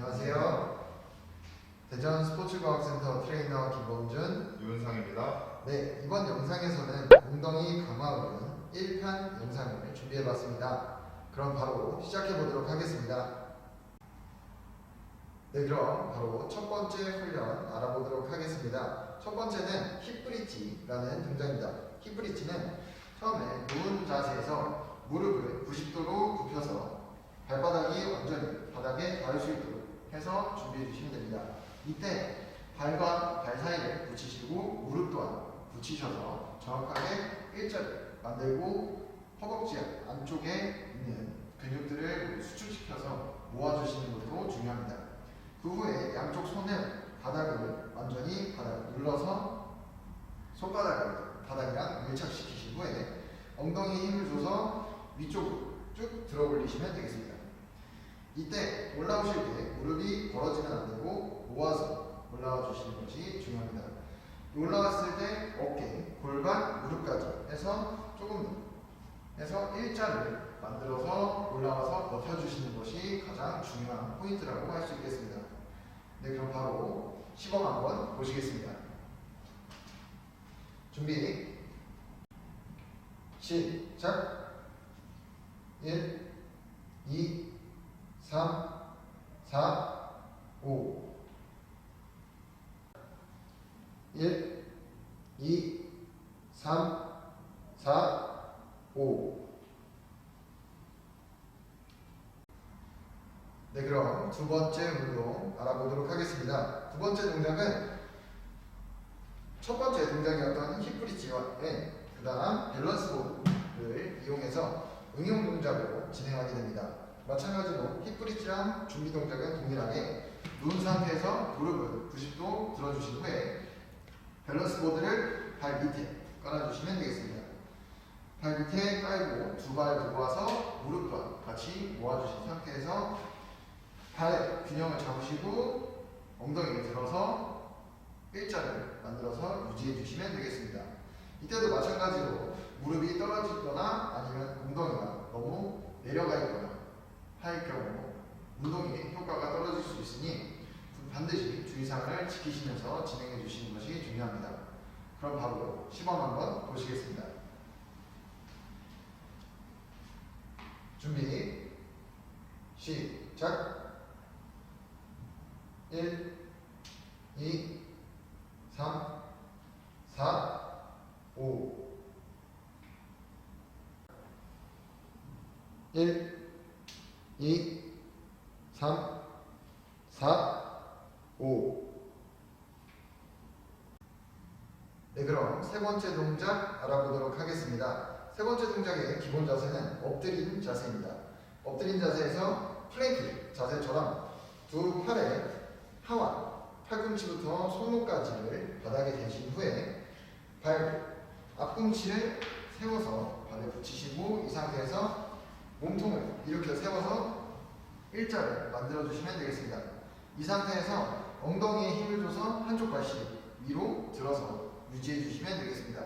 안녕하세요. 대전 스포츠과학센터 트레이너 김범준. 유은상입니다. 네, 이번 영상에서는 엉덩이 강화하는 1편 영상을 준비해봤습니다. 그럼 바로 시작해보도록 하겠습니다. 네, 그럼 바로 첫 번째 훈련 알아보도록 하겠습니다. 첫 번째는 힙브릿지라는 동작입니다. 힙브릿지는 처음에 누운 자세에서 무릎을 90도로 굽혀서 발바닥이 완전히 바닥에 닿을 수 있도록 해서 준비해 주시면 됩니다. 이때 발과 발 사이를 붙이시고 무릎 또한 붙이셔서 정확하게 일자를 만들고 허벅지 안쪽에 있는 근육들을 수축시켜서 모아주시는 것도 중요합니다. 그 후에 양쪽 손은 바닥을 완전히 바닥을 눌러서 손바닥을 바닥이랑 밀착시키신 후에 엉덩이에 힘을 줘서 위쪽으로 쭉 들어 올리시면 되겠습니다. 이때 올라오실 때 무릎이 벌어지면 안 되고 모아서 올라와 주시는 것이 중요합니다. 올라갔을 때 어깨, 골반, 무릎까지 해서 조금 더 해서 일자를 만들어서 올라와서 버텨주시는 것이 가장 중요한 포인트라고 할 수 있겠습니다. 네, 그럼 바로 시범 한번 보시겠습니다. 준비, 시작! 1, 2, 3, 4, 5 1, 2, 3, 4, 5 네, 그럼 두 번째 운동 알아보도록 하겠습니다. 두 번째 동작은 첫 번째 동작이었던 힙브릿지와의 그 다음 밸런스 보드를 이용해서 응용 동작으로 진행하게 됩니다. 마찬가지로 힙브릿지랑 준비 동작은 동일하게 누운 상태에서 무릎을 90도 들어주신 후에 밸런스 보드를 발 밑에 깔아주시면 되겠습니다. 발 밑에 깔고 두발 와서 무릎 또한 같이 모아주신 상태에서 발 균형을 잡으시고 엉덩이를 들어서 일자를 만들어서 유지해 주시면 되겠습니다. 이때도 마찬가지로 무릎이 떨어지거나 아니면 엉덩이가 너무 내려가 있거나 할 경우 운동이 효과가 떨어질 수 있으니 반드 시 주의사항을 지키시면서 진행해 주시는 것이 중요합니다. 그럼 바로 시범 한번 보시겠습니다. 준비 시작 1 2 3 4 5 1 2 3 4 5 네, 그럼 세 번째 동작 알아보도록 하겠습니다. 세 번째 동작의 기본 자세는 엎드린 자세입니다. 엎드린 자세에서 플랭크 자세처럼 두 팔의 하완, 팔꿈치부터 손목까지를 바닥에 대신 후에 발 앞꿈치를 세워서 발에 붙이시고 이 상태에서 몸통을 이렇게 세워서 일자를 만들어 주시면 되겠습니다. 이 상태에서 엉덩이에 힘을 줘서 한쪽 발씩 위로 유지해 주시면 되겠습니다.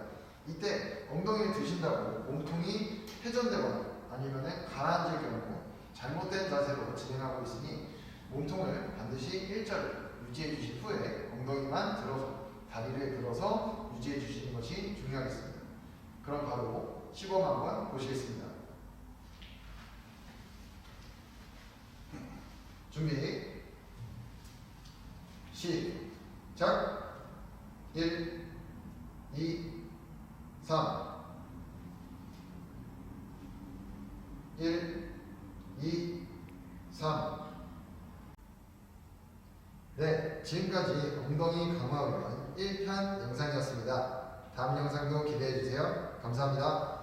이때 엉덩이를 드신다고 몸통이 회전되거나 아니면 가라앉을 경우 잘못된 자세로 진행하고 있으니 몸통을 반드시 일자로 유지해 주신 후에 엉덩이만 들어서 다리를 들어서 유지해 주시는 것이 중요하겠습니다. 그럼 바로 시범 한번 보시겠습니다. 준비 시작 1 2 3 1 2 3 네, 지금까지 엉덩이 강화 훈련 1편 영상이었습니다. 다음 영상도 기대해 주세요. 감사합니다.